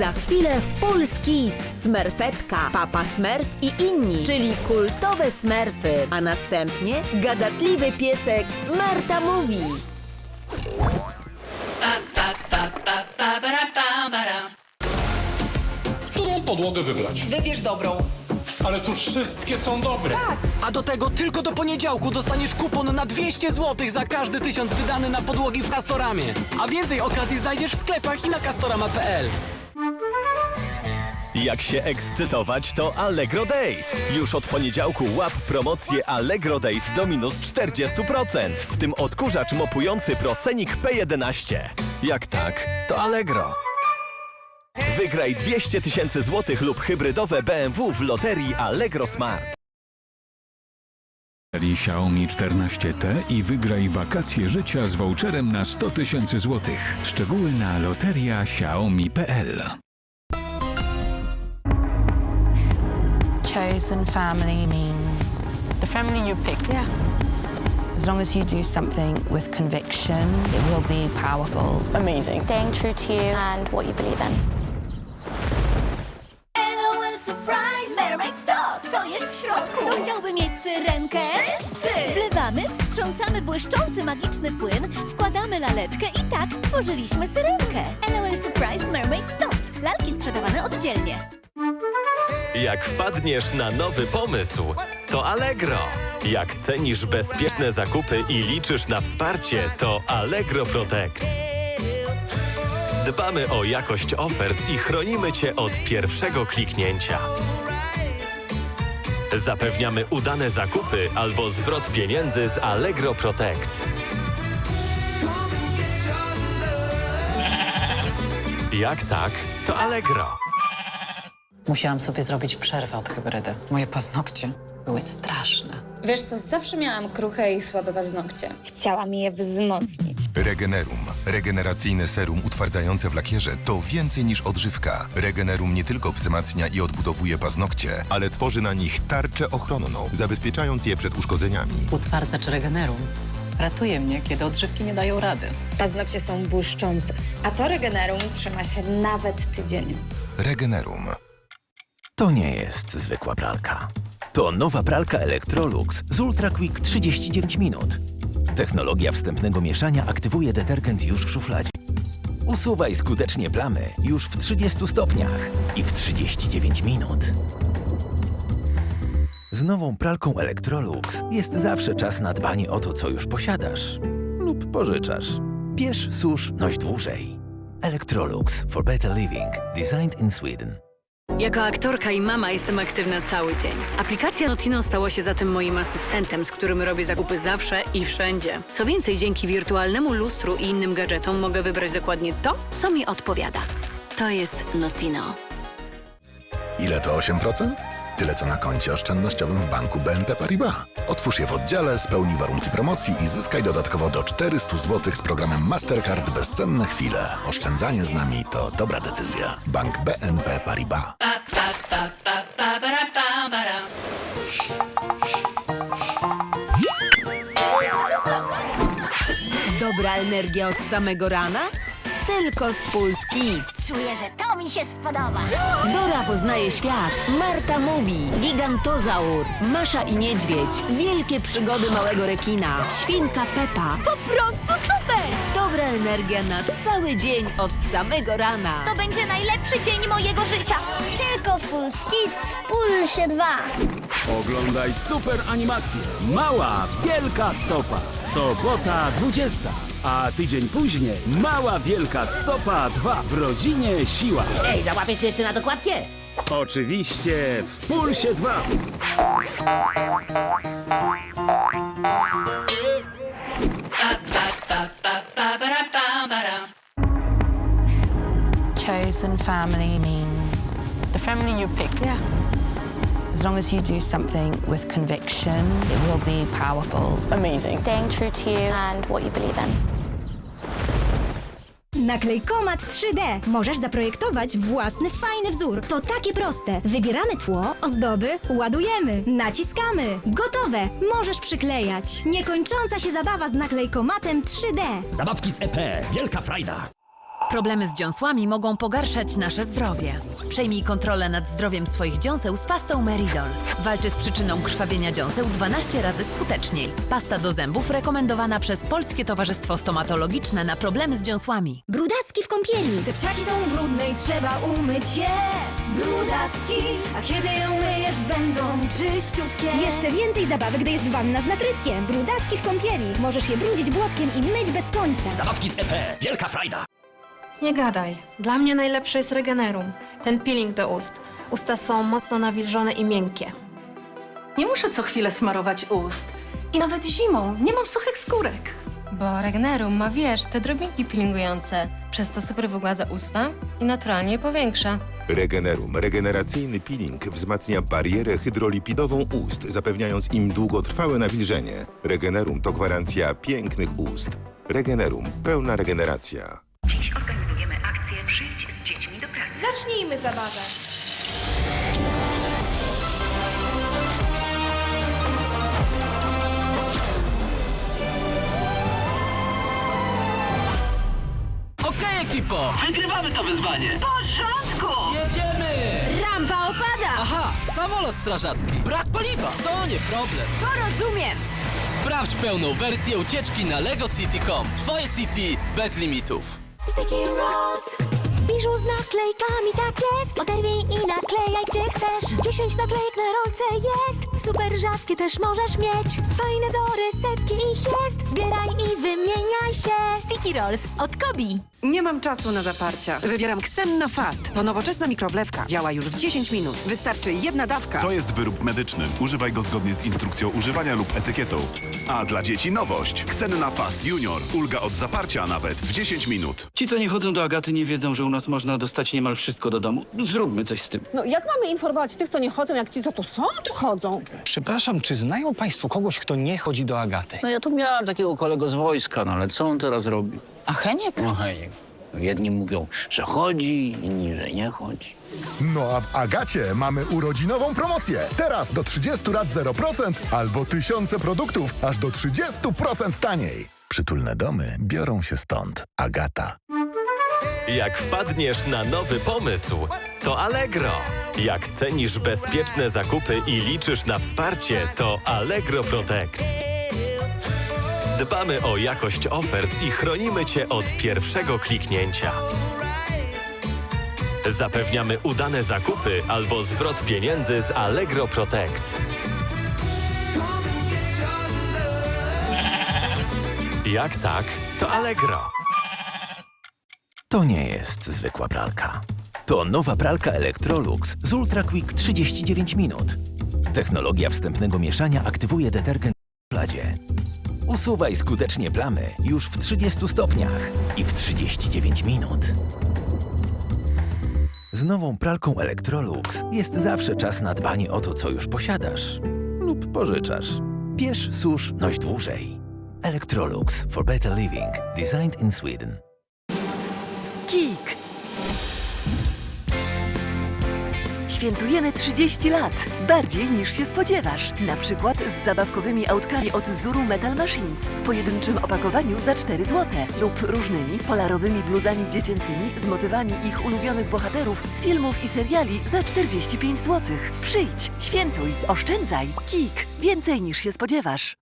Za chwilę w Puls Kids Smerfetka, Papa Smurf i inni, czyli kultowe Smurfy. A następnie gadatliwy piesek Marta mówi. Którą podłogę wybrać? Wybierz dobrą. Ale tu wszystkie są dobre. A do tego tylko do poniedziałku dostaniesz kupon na 200 zł za każdy tysiąc wydany na podłogi w Castoramie. A więcej okazji znajdziesz w sklepach i na castorama.pl. Jak się ekscytować, to Allegro Days. Już od poniedziałku łap promocję Allegro Days do minus 40%. W tym odkurzacz mopujący Prosenic P11. Jak tak, to Allegro. Wygraj 200 tysięcy złotych lub hybrydowe BMW w loterii Allegro Smart. Xiaomi 14T i wygraj wakacje życia z voucherem na 100 tysięcy złotych. Szczegóły na loteria xiaomi.pl chosen family means The family you picked. Yeah. as long as you do something with conviction, it will be powerful. Amazing. staying true to you and what you believe in. LOL Surprise! Mermaid Stop! Co jest w środku? Kto chciałby mieć syrenkę? Wszyscy! Wlewamy, wstrząsamy błyszczący magiczny płyn, wkładamy laleczkę i tak stworzyliśmy syrenkę. LOL Surprise Mermaid Stops. Lalki sprzedawane oddzielnie. Jak wpadniesz na nowy pomysł, to Allegro. Jak cenisz bezpieczne zakupy i liczysz na wsparcie, to Allegro Protect. Dbamy o jakość ofert i chronimy Cię od pierwszego kliknięcia. Zapewniamy udane zakupy albo zwrot pieniędzy z Allegro Protect. Jak tak, to Allegro. Musiałam sobie zrobić przerwę od hybrydy. Moje paznokcie były straszne. Wiesz co, zawsze miałam kruche i słabe paznokcie. Chciałam je wzmocnić. Regenerum. Regeneracyjne serum utwardzające w lakierze to więcej niż odżywka. Regenerum nie tylko wzmacnia i odbudowuje paznokcie, ale tworzy na nich tarczę ochronną, zabezpieczając je przed uszkodzeniami. Utwardzacz Regenerum ratuje mnie, kiedy odżywki nie dają rady. Paznokcie są błyszczące, a to Regenerum trzyma się nawet tydzień. Regenerum. To nie jest zwykła pralka. To nowa pralka Electrolux z Ultra Quick 39 minut. Technologia wstępnego mieszania aktywuje detergent już w szufladzie. Usuwaj skutecznie plamy już w 30 stopniach i w 39 minut. Z nową pralką Electrolux jest zawsze czas na dbanie o to, co już posiadasz lub pożyczasz. Bierz, susz, noś dłużej. Electrolux for better living. Designed in Sweden. Jako aktorka i mama jestem aktywna cały dzień. Aplikacja Notino stała się zatem moim asystentem, z którym robię zakupy zawsze i wszędzie. Co więcej, dzięki wirtualnemu lustru i innym gadżetom mogę wybrać dokładnie to, co mi odpowiada. To jest Notino. Ile to 8%? Tyle co na koncie oszczędnościowym w banku BNP Paribas. Otwórz je w oddziale, spełnij warunki promocji i zyskaj dodatkowo do 400 zł z programem Mastercard Bezcenne chwile. Oszczędzanie z nami to dobra decyzja. Bank BNP Paribas. Dobra energia od samego rana? Tylko z Puls Kids. Czuję, że to mi się spodoba. Dora poznaje świat. Marta mówi. Gigantozaur. Masza i niedźwiedź. Wielkie przygody małego rekina. Świnka Pepa. Po prostu super! Dobra energia na cały dzień od samego rana. To będzie najlepszy dzień mojego życia. Tylko w Kids w Pulsie 2. Oglądaj super animację. Mała, wielka stopa. Sobota 20. A tydzień później Mała Wielka Stopa 2 w rodzinie siła. Ej, załapiesz się jeszcze na dokładkę? Oczywiście w Pulsie 2. Chosen family means The family you picked. Yeah. As long as you do something with conviction, it will be powerful. Amazing. Staying true to you and what you believe in. Naklejkomat 3D. Możesz zaprojektować własny fajny wzór. To takie proste. Wybieramy tło, ozdoby, ładujemy, naciskamy. Gotowe. Możesz przyklejać. Niekończąca się zabawa z naklejkomatem 3D. Zabawki z EP. Wielka frajda. Problemy z dziąsłami mogą pogarszać nasze zdrowie. Przejmij kontrolę nad zdrowiem swoich dziąseł z pastą Meridol. Walczy z przyczyną krwawienia dziąseł 12 razy skuteczniej. Pasta do zębów rekomendowana przez Polskie Towarzystwo Stomatologiczne na problemy z dziąsłami. Brudaski w kąpieli. Te psiaki są brudne i trzeba umyć je. Brudaski, a kiedy je umyjesz, będą czyściutkie. Jeszcze więcej zabawy, gdy jest wanna z natryskiem. Brudaski w kąpieli. Możesz je brudzić błotkiem i myć bez końca. Zabawki z EP. Wielka frajda. Nie gadaj. Dla mnie najlepsze jest Regenerum. Ten peeling do ust. Usta są mocno nawilżone i miękkie. Nie muszę co chwilę smarować ust. I nawet zimą nie mam suchych skórek. Bo Regenerum ma, wiesz, te drobinki peelingujące. Przez to super wygładza usta i naturalnie je powiększa. Regenerum. Regeneracyjny peeling wzmacnia barierę hydrolipidową ust, zapewniając im długotrwałe nawilżenie. Regenerum to gwarancja pięknych ust. Regenerum. Pełna regeneracja. Zacznijmy zabawę. Okej, ekipo! Wygrywamy to wyzwanie. W porządku! Jedziemy! Rampa opada! Aha, samolot strażacki. Brak paliwa. To nie problem. To rozumiem. Sprawdź pełną wersję ucieczki na LEGO City.com. Twoje City bez limitów. Sticky Rose. Biżu z naklejkami, tak jest. Oderwij i naklejaj gdzie chcesz. 10 naklejek na rolce jest. Super rzadkie też możesz mieć. Fajne wzory, setki ich jest. Zbieraj i wymieniaj się. Sticky Rolls od Kobi. Nie mam czasu na zaparcia. Wybieram Xenna Fast. To nowoczesna mikrowlewka. Działa już w 10 minut. Wystarczy jedna dawka. To jest wyrób medyczny. Używaj go zgodnie z instrukcją używania lub etykietą. A dla dzieci nowość. Xenna Fast Junior. Ulga od zaparcia nawet w 10 minut. Ci, co nie chodzą do Agaty, nie wiedzą, że u nas można dostać niemal wszystko do domu. Zróbmy coś z tym. No jak mamy informować tych, co nie chodzą, jak ci, co tu są, tu chodzą? Przepraszam, czy znają państwo kogoś, kto nie chodzi do Agaty? No ja tu miałem takiego kolegę z wojska, no ale co on teraz robi? A Heniek? No hej, jedni mówią, że chodzi, inni, że nie chodzi. No a w Agacie mamy urodzinową promocję. Teraz do 30 lat 0% albo tysiące produktów aż do 30% taniej. Przytulne domy biorą się stąd. Agata. Jak wpadniesz na nowy pomysł, to Allegro. Jak cenisz bezpieczne zakupy i liczysz na wsparcie, to Allegro Protect. Dbamy o jakość ofert i chronimy Cię od pierwszego kliknięcia. Zapewniamy udane zakupy albo zwrot pieniędzy z Allegro Protect. Jak tak, to Allegro. To nie jest zwykła pralka. To nowa pralka Electrolux z Ultra Quick 39 minut. Technologia wstępnego mieszania aktywuje detergent. Usuwaj skutecznie plamy już w 30 stopniach i w 39 minut. Z nową pralką Electrolux jest zawsze czas na dbanie o to, co już posiadasz lub pożyczasz. Bierz, susz, noś dłużej. Electrolux for better living. Designed in Sweden. Świętujemy 30 lat, bardziej niż się spodziewasz. Na przykład z zabawkowymi autkami od Zuru Metal Machines w pojedynczym opakowaniu za 4 zł lub różnymi polarowymi bluzami dziecięcymi z motywami ich ulubionych bohaterów z filmów i seriali za 45 zł. Przyjdź, świętuj, oszczędzaj. Kik, więcej niż się spodziewasz.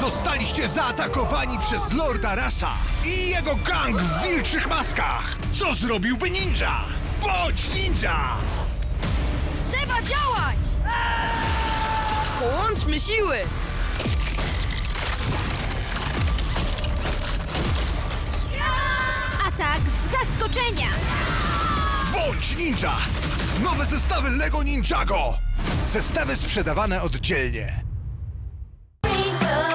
Zostaliście zaatakowani przez Lorda Rasa i jego gang w wilczych maskach. Co zrobiłby ninja? Bądź ninja! Trzeba działać! Połączmy siły! Atak z zaskoczenia! Bądź ninja! Nowe zestawy Lego Ninjago! Zestawy sprzedawane oddzielnie.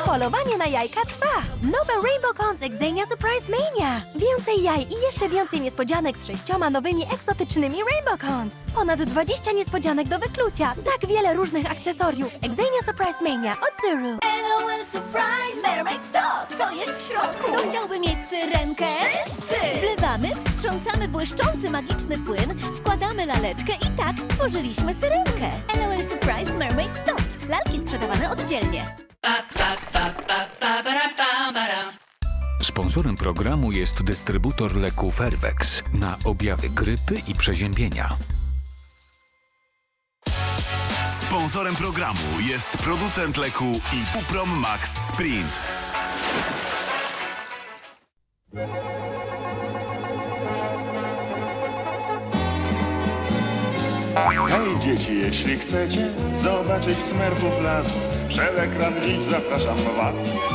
Polowanie na jajka trwa! Nowe Rainbow Cons Xenia Surprise Mania! Więcej jaj i jeszcze więcej niespodzianek z sześcioma nowymi egzotycznymi Rainbow Cons! Ponad 20 niespodzianek do wyklucia! Tak wiele różnych akcesoriów! Xenia Surprise Mania od Zuru! LOL Surprise! Mermaid Stop! Co jest w środku? Kto chciałby mieć syrenkę? Wszyscy! Wlewamy, wstrząsamy błyszczący magiczny płyn, wkładamy laleczkę i tak stworzyliśmy syrenkę! LOL Surprise Mermaid Stops! Lalki sprzedawane oddzielnie. Sponsorem programu jest dystrybutor leku Fervex na objawy grypy i przeziębienia. Sponsorem programu jest producent leku Ipuprom Max Sprint. Hej dzieci, jeśli chcecie zobaczyć smerfów las, przed ekran dziś zapraszam was.